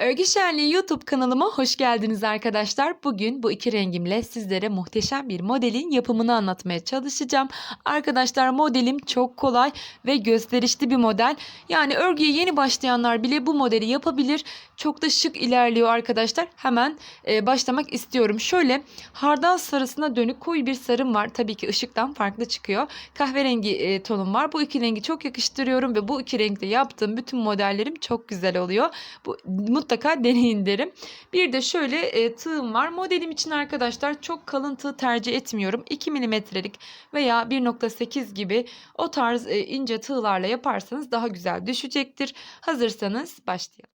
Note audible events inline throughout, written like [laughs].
Örgü Şenliği YouTube kanalıma hoş geldiniz arkadaşlar. Bugün bu iki rengimle sizlere muhteşem bir modelin yapımını anlatmaya çalışacağım. Arkadaşlar modelim çok kolay ve gösterişli bir model. Yani örgüye yeni başlayanlar bile bu modeli yapabilir. Çok da şık ilerliyor arkadaşlar. Hemen e, başlamak istiyorum. Şöyle hardal sarısına dönük koyu bir sarım var. Tabii ki ışıktan farklı çıkıyor. Kahverengi e, tonum var. Bu iki rengi çok yakıştırıyorum ve bu iki renkte yaptığım bütün modellerim çok güzel oluyor. Bu mutlaka deneyin derim. Bir de şöyle e, tığım var. Modelim için arkadaşlar çok kalın tığ tercih etmiyorum. 2 milimetrelik veya 1.8 gibi o tarz e, ince tığlarla yaparsanız daha güzel düşecektir. Hazırsanız başlayalım.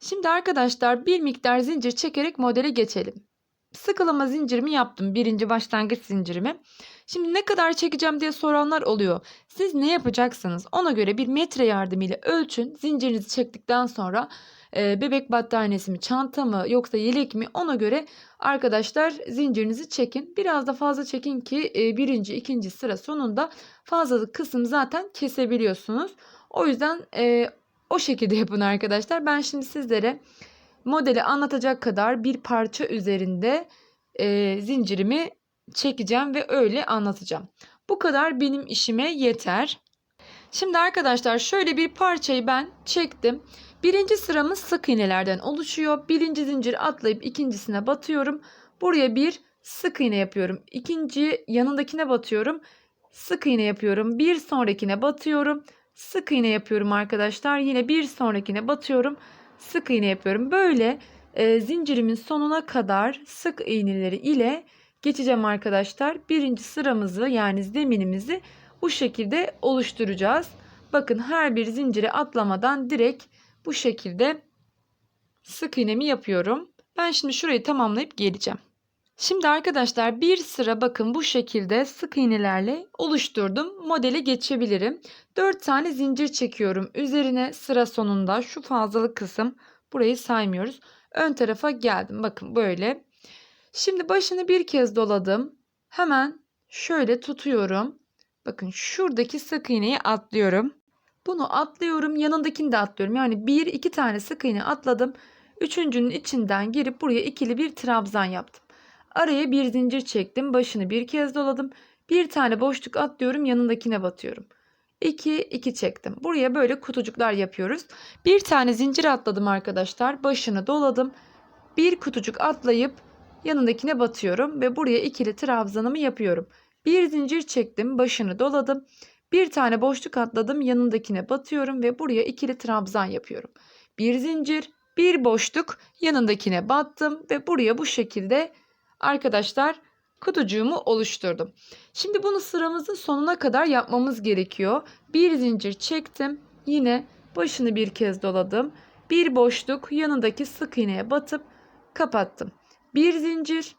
Şimdi arkadaşlar bir miktar zincir çekerek modele geçelim. Sıkılama zincirimi yaptım. Birinci başlangıç zincirimi. Şimdi ne kadar çekeceğim diye soranlar oluyor. Siz ne yapacaksınız? Ona göre bir metre yardımıyla ölçün. Zincirinizi çektikten sonra e, bebek battaniyesi mi, çanta mı yoksa yelek mi ona göre arkadaşlar zincirinizi çekin. Biraz da fazla çekin ki e, birinci, ikinci sıra sonunda fazlalık kısım zaten kesebiliyorsunuz. O yüzden e, o şekilde yapın arkadaşlar. Ben şimdi sizlere modeli anlatacak kadar bir parça üzerinde e, zincirimi çekeceğim ve öyle anlatacağım. Bu kadar benim işime yeter. Şimdi arkadaşlar şöyle bir parçayı ben çektim. Birinci sıramız sık iğnelerden oluşuyor. Birinci zincir atlayıp ikincisine batıyorum. Buraya bir sık iğne yapıyorum. İkinci yanındakine batıyorum. Sık iğne yapıyorum. Bir sonrakine batıyorum. Sık iğne yapıyorum arkadaşlar. Yine bir sonrakine batıyorum. Sık iğne yapıyorum. Böyle e, zincirimin sonuna kadar sık iğneleri ile geçeceğim arkadaşlar. Birinci sıramızı yani zeminimizi bu şekilde oluşturacağız. Bakın her bir zincire atlamadan direkt bu şekilde sık iğnemi yapıyorum. Ben şimdi şurayı tamamlayıp geleceğim. Şimdi arkadaşlar bir sıra bakın bu şekilde sık iğnelerle oluşturdum. Modele geçebilirim. 4 tane zincir çekiyorum. Üzerine sıra sonunda şu fazlalık kısım burayı saymıyoruz. Ön tarafa geldim. Bakın böyle. Şimdi başını bir kez doladım. Hemen şöyle tutuyorum. Bakın şuradaki sık iğneyi atlıyorum. Bunu atlıyorum. Yanındakini de atlıyorum. Yani bir iki tane sık iğne atladım. Üçüncünün içinden girip buraya ikili bir trabzan yaptım. Araya bir zincir çektim. Başını bir kez doladım. Bir tane boşluk atlıyorum. Yanındakine batıyorum. 2 2 çektim. Buraya böyle kutucuklar yapıyoruz. Bir tane zincir atladım arkadaşlar. Başını doladım. Bir kutucuk atlayıp yanındakine batıyorum ve buraya ikili trabzanımı yapıyorum. Bir zincir çektim, başını doladım. Bir tane boşluk atladım, yanındakine batıyorum ve buraya ikili trabzan yapıyorum. Bir zincir, bir boşluk, yanındakine battım ve buraya bu şekilde arkadaşlar kutucuğumu oluşturdum. Şimdi bunu sıramızın sonuna kadar yapmamız gerekiyor. Bir zincir çektim. Yine başını bir kez doladım. Bir boşluk yanındaki sık iğneye batıp kapattım. Bir zincir,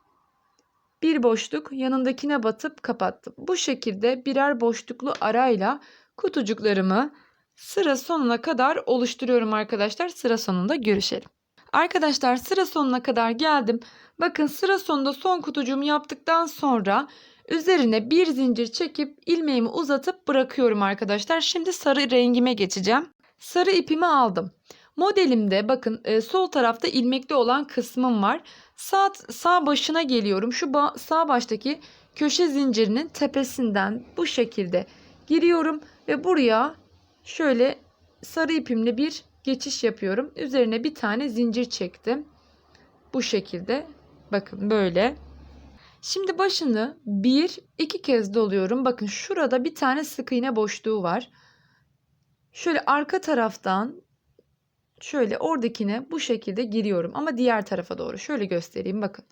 bir boşluk yanındakine batıp kapattım. Bu şekilde birer boşluklu arayla kutucuklarımı sıra sonuna kadar oluşturuyorum arkadaşlar. Sıra sonunda görüşelim. Arkadaşlar sıra sonuna kadar geldim. Bakın sıra sonunda son kutucuğumu yaptıktan sonra üzerine bir zincir çekip ilmeğimi uzatıp bırakıyorum arkadaşlar. Şimdi sarı rengime geçeceğim. Sarı ipimi aldım. Modelimde bakın e, sol tarafta ilmekli olan kısmım var. Sağ, sağ başına geliyorum. Şu ba sağ baştaki köşe zincirinin tepesinden bu şekilde giriyorum ve buraya şöyle sarı ipimle bir geçiş yapıyorum. Üzerine bir tane zincir çektim. Bu şekilde. Bakın böyle. Şimdi başını bir iki kez doluyorum. Bakın şurada bir tane sık iğne boşluğu var. Şöyle arka taraftan şöyle oradakine bu şekilde giriyorum. Ama diğer tarafa doğru. Şöyle göstereyim bakın.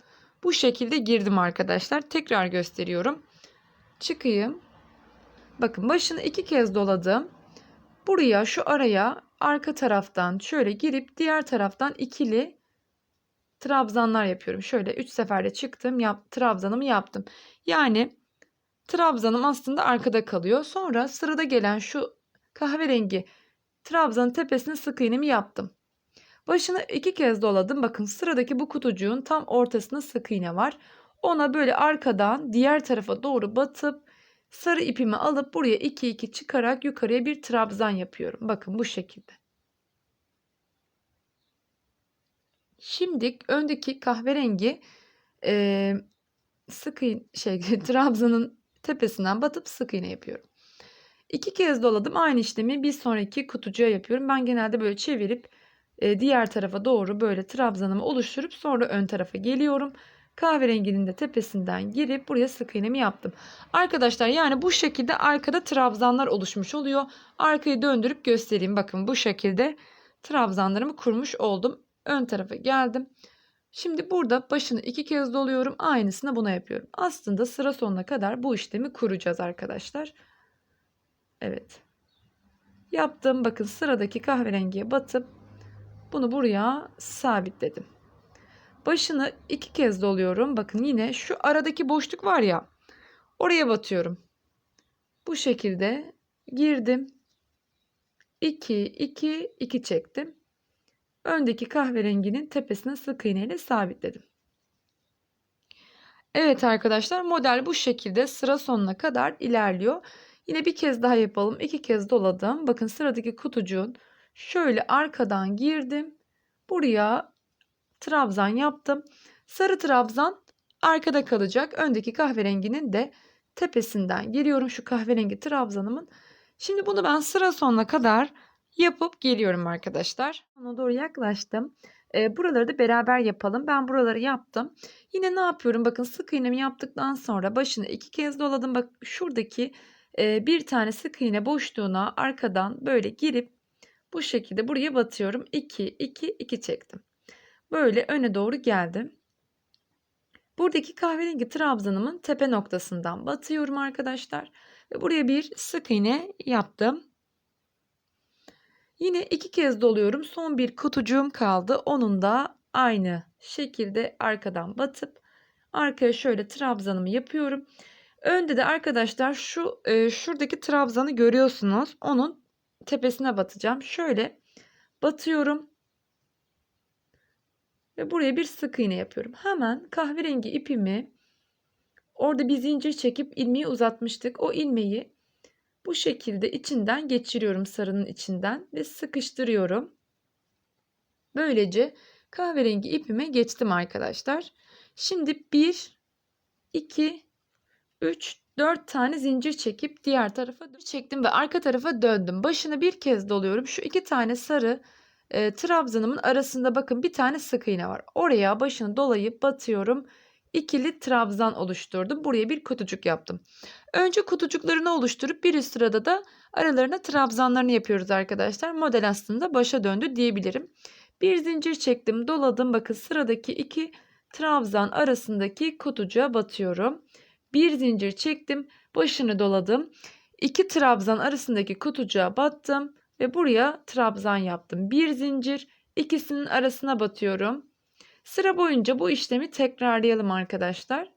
Bu şekilde girdim arkadaşlar. Tekrar gösteriyorum. Çıkayım. Bakın başını iki kez doladım. Buraya şu araya arka taraftan şöyle girip diğer taraftan ikili trabzanlar yapıyorum. Şöyle 3 seferde çıktım, yap, trabzanımı yaptım. Yani trabzanım aslında arkada kalıyor. Sonra sırada gelen şu kahverengi trabzanın tepesine sık iğnemi yaptım. Başını iki kez doladım. Bakın sıradaki bu kutucuğun tam ortasında sık iğne var. Ona böyle arkadan diğer tarafa doğru batıp sarı ipimi alıp buraya 2 2 çıkarak yukarıya bir trabzan yapıyorum. Bakın bu şekilde. Şimdi öndeki kahverengi e, sık şey [laughs] trabzanın tepesinden batıp sık iğne yapıyorum. İki kez doladım. Aynı işlemi bir sonraki kutucuğa yapıyorum. Ben genelde böyle çevirip e, diğer tarafa doğru böyle trabzanımı oluşturup sonra ön tarafa geliyorum. Kahverenginin de tepesinden girip buraya sık iğnemi yaptım. Arkadaşlar yani bu şekilde arkada trabzanlar oluşmuş oluyor. Arkayı döndürüp göstereyim. Bakın bu şekilde trabzanlarımı kurmuş oldum. Ön tarafa geldim. Şimdi burada başını iki kez doluyorum. Aynısını buna yapıyorum. Aslında sıra sonuna kadar bu işlemi kuracağız arkadaşlar. Evet. Yaptım. Bakın sıradaki kahverengiye batıp bunu buraya sabitledim. Başını iki kez doluyorum. Bakın yine şu aradaki boşluk var ya. Oraya batıyorum. Bu şekilde girdim. 2 2 2 çektim. Öndeki kahverenginin tepesine sık iğne ile sabitledim. Evet arkadaşlar model bu şekilde sıra sonuna kadar ilerliyor. Yine bir kez daha yapalım. İki kez doladım. Bakın sıradaki kutucuğun şöyle arkadan girdim. Buraya trabzan yaptım. Sarı trabzan arkada kalacak. Öndeki kahverenginin de tepesinden giriyorum şu kahverengi trabzanımın. Şimdi bunu ben sıra sonuna kadar yapıp geliyorum arkadaşlar. Ona doğru yaklaştım. E, buraları da beraber yapalım. Ben buraları yaptım. Yine ne yapıyorum? Bakın sık iğnemi yaptıktan sonra başını iki kez doladım. Bak şuradaki e, bir tane sık iğne boşluğuna arkadan böyle girip bu şekilde buraya batıyorum. 2 2 2 çektim. Böyle öne doğru geldim. Buradaki kahverengi trabzanımın tepe noktasından batıyorum arkadaşlar. Ve buraya bir sık iğne yaptım. Yine iki kez doluyorum. Son bir kutucuğum kaldı. Onun da aynı şekilde arkadan batıp arkaya şöyle trabzanımı yapıyorum. Önde de arkadaşlar şu e, şuradaki trabzanı görüyorsunuz. Onun tepesine batacağım. Şöyle batıyorum. Ve buraya bir sık iğne yapıyorum. Hemen kahverengi ipimi orada bir zincir çekip ilmeği uzatmıştık. O ilmeği bu şekilde içinden geçiriyorum sarının içinden ve sıkıştırıyorum. Böylece kahverengi ipime geçtim arkadaşlar. Şimdi 1, 2, 3, 4 tane zincir çekip diğer tarafa çektim ve arka tarafa döndüm. Başını bir kez doluyorum. Şu iki tane sarı e, trabzanımın arasında bakın bir tane sık iğne var. Oraya başını dolayıp batıyorum ikili trabzan oluşturdum. Buraya bir kutucuk yaptım. Önce kutucuklarını oluşturup bir üst sırada da aralarına trabzanlarını yapıyoruz arkadaşlar. Model aslında başa döndü diyebilirim. Bir zincir çektim, doladım. Bakın sıradaki iki trabzan arasındaki kutucuğa batıyorum. Bir zincir çektim, başını doladım. İki trabzan arasındaki kutucuğa battım ve buraya trabzan yaptım. Bir zincir, ikisinin arasına batıyorum. Sıra boyunca bu işlemi tekrarlayalım arkadaşlar.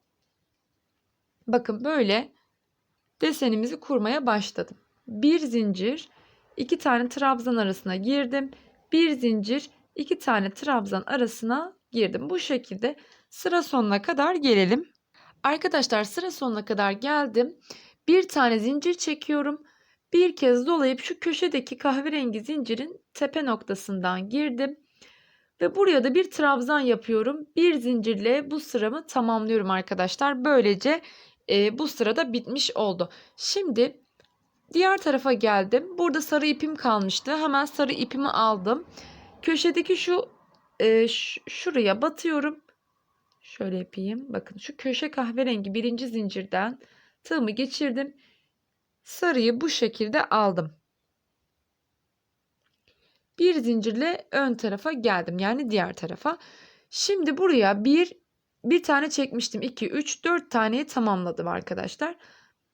Bakın böyle desenimizi kurmaya başladım. Bir zincir, iki tane trabzan arasına girdim. Bir zincir, iki tane trabzan arasına girdim. Bu şekilde sıra sonuna kadar gelelim. Arkadaşlar sıra sonuna kadar geldim. Bir tane zincir çekiyorum. Bir kez dolayıp şu köşedeki kahverengi zincirin tepe noktasından girdim. Ve buraya da bir trabzan yapıyorum. Bir zincirle bu sıramı tamamlıyorum arkadaşlar. Böylece e, bu sırada bitmiş oldu. Şimdi diğer tarafa geldim. Burada sarı ipim kalmıştı. Hemen sarı ipimi aldım. Köşedeki şu e, şuraya batıyorum. Şöyle yapayım. Bakın şu köşe kahverengi birinci zincirden tığımı geçirdim. Sarıyı bu şekilde aldım bir zincirle ön tarafa geldim. Yani diğer tarafa. Şimdi buraya bir bir tane çekmiştim. 2, 3, 4 taneyi tamamladım arkadaşlar.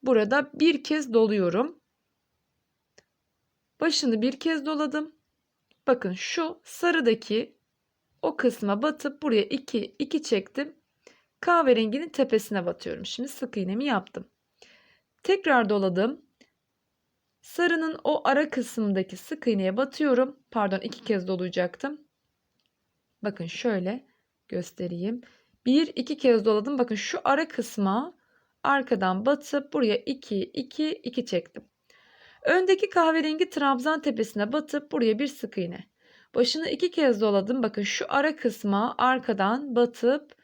Burada bir kez doluyorum. Başını bir kez doladım. Bakın şu sarıdaki o kısma batıp buraya 2, 2 çektim. Kahverenginin tepesine batıyorum. Şimdi sık iğnemi yaptım. Tekrar doladım. Sarının o ara kısmındaki sık iğneye batıyorum. Pardon iki kez dolayacaktım. Bakın şöyle göstereyim. Bir iki kez doladım. Bakın şu ara kısma arkadan batıp buraya 2 2 2 çektim. Öndeki kahverengi trabzan tepesine batıp buraya bir sık iğne. Başını iki kez doladım. Bakın şu ara kısma arkadan batıp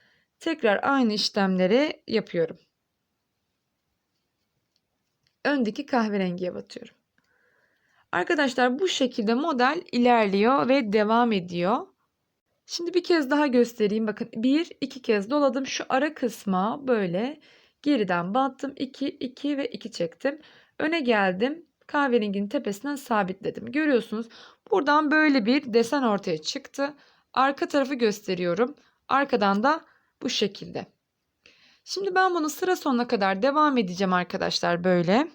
tekrar aynı işlemleri yapıyorum. Öndeki kahverengiye batıyorum. Arkadaşlar bu şekilde model ilerliyor ve devam ediyor. Şimdi bir kez daha göstereyim. Bakın bir, iki kez doladım. Şu ara kısma böyle geriden battım. 2, 2 ve 2 çektim. Öne geldim. Kahverenginin tepesinden sabitledim. Görüyorsunuz. Buradan böyle bir desen ortaya çıktı. Arka tarafı gösteriyorum. Arkadan da bu şekilde. Şimdi ben bunu sıra sonuna kadar devam edeceğim arkadaşlar böyle.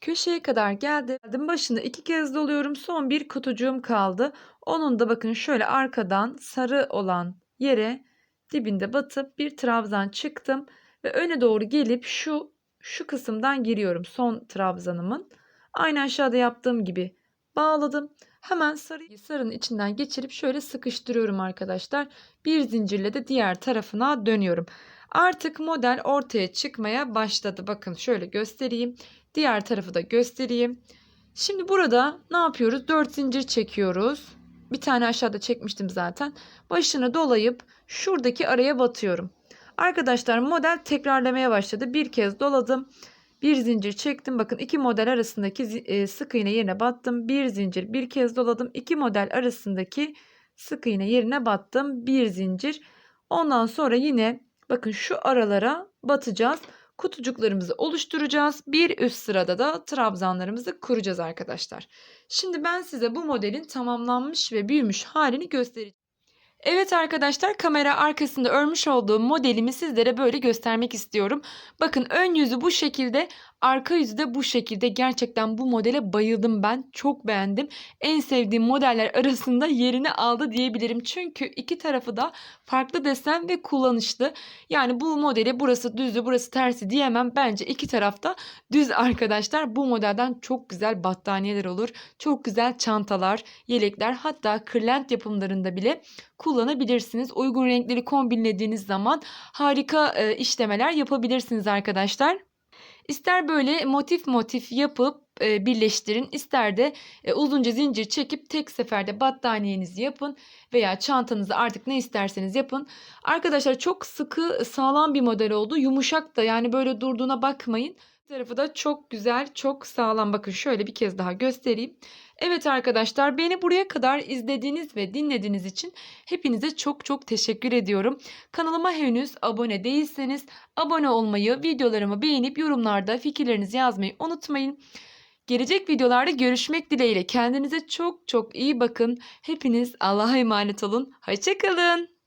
Köşeye kadar geldim. Başını iki kez doluyorum. Son bir kutucuğum kaldı. Onun da bakın şöyle arkadan sarı olan yere dibinde batıp bir trabzan çıktım ve öne doğru gelip şu şu kısımdan giriyorum son trabzanımın. Aynı aşağıda yaptığım gibi bağladım. Hemen sarıyı sarının içinden geçirip şöyle sıkıştırıyorum arkadaşlar. Bir zincirle de diğer tarafına dönüyorum. Artık model ortaya çıkmaya başladı. Bakın şöyle göstereyim. Diğer tarafı da göstereyim. Şimdi burada ne yapıyoruz? 4 zincir çekiyoruz. Bir tane aşağıda çekmiştim zaten. Başını dolayıp şuradaki araya batıyorum. Arkadaşlar model tekrarlamaya başladı. Bir kez doladım. Bir zincir çektim. Bakın iki model arasındaki e, sık iğne yerine battım. Bir zincir bir kez doladım. İki model arasındaki sık iğne yerine battım. Bir zincir. Ondan sonra yine bakın şu aralara batacağız. Kutucuklarımızı oluşturacağız. Bir üst sırada da trabzanlarımızı kuracağız arkadaşlar. Şimdi ben size bu modelin tamamlanmış ve büyümüş halini göstereceğim. Evet arkadaşlar kamera arkasında örmüş olduğum modelimi sizlere böyle göstermek istiyorum. Bakın ön yüzü bu şekilde arka yüzü de bu şekilde. Gerçekten bu modele bayıldım ben. Çok beğendim. En sevdiğim modeller arasında yerini aldı diyebilirim. Çünkü iki tarafı da farklı desen ve kullanışlı. Yani bu modeli burası düzü burası tersi diyemem. Bence iki tarafta düz arkadaşlar. Bu modelden çok güzel battaniyeler olur. Çok güzel çantalar, yelekler hatta kırlent yapımlarında bile kullanabilirsiniz. Uygun renkleri kombinlediğiniz zaman harika e, işlemeler yapabilirsiniz arkadaşlar. İster böyle motif motif yapıp e, birleştirin, ister de e, uzunca zincir çekip tek seferde battaniyenizi yapın veya çantanızı artık ne isterseniz yapın. Arkadaşlar çok sıkı, sağlam bir model oldu. Yumuşak da yani böyle durduğuna bakmayın tarafı da çok güzel, çok sağlam. Bakın şöyle bir kez daha göstereyim. Evet arkadaşlar beni buraya kadar izlediğiniz ve dinlediğiniz için hepinize çok çok teşekkür ediyorum. Kanalıma henüz abone değilseniz abone olmayı, videolarımı beğenip yorumlarda fikirlerinizi yazmayı unutmayın. Gelecek videolarda görüşmek dileğiyle kendinize çok çok iyi bakın. Hepiniz Allah'a emanet olun. Hoşçakalın.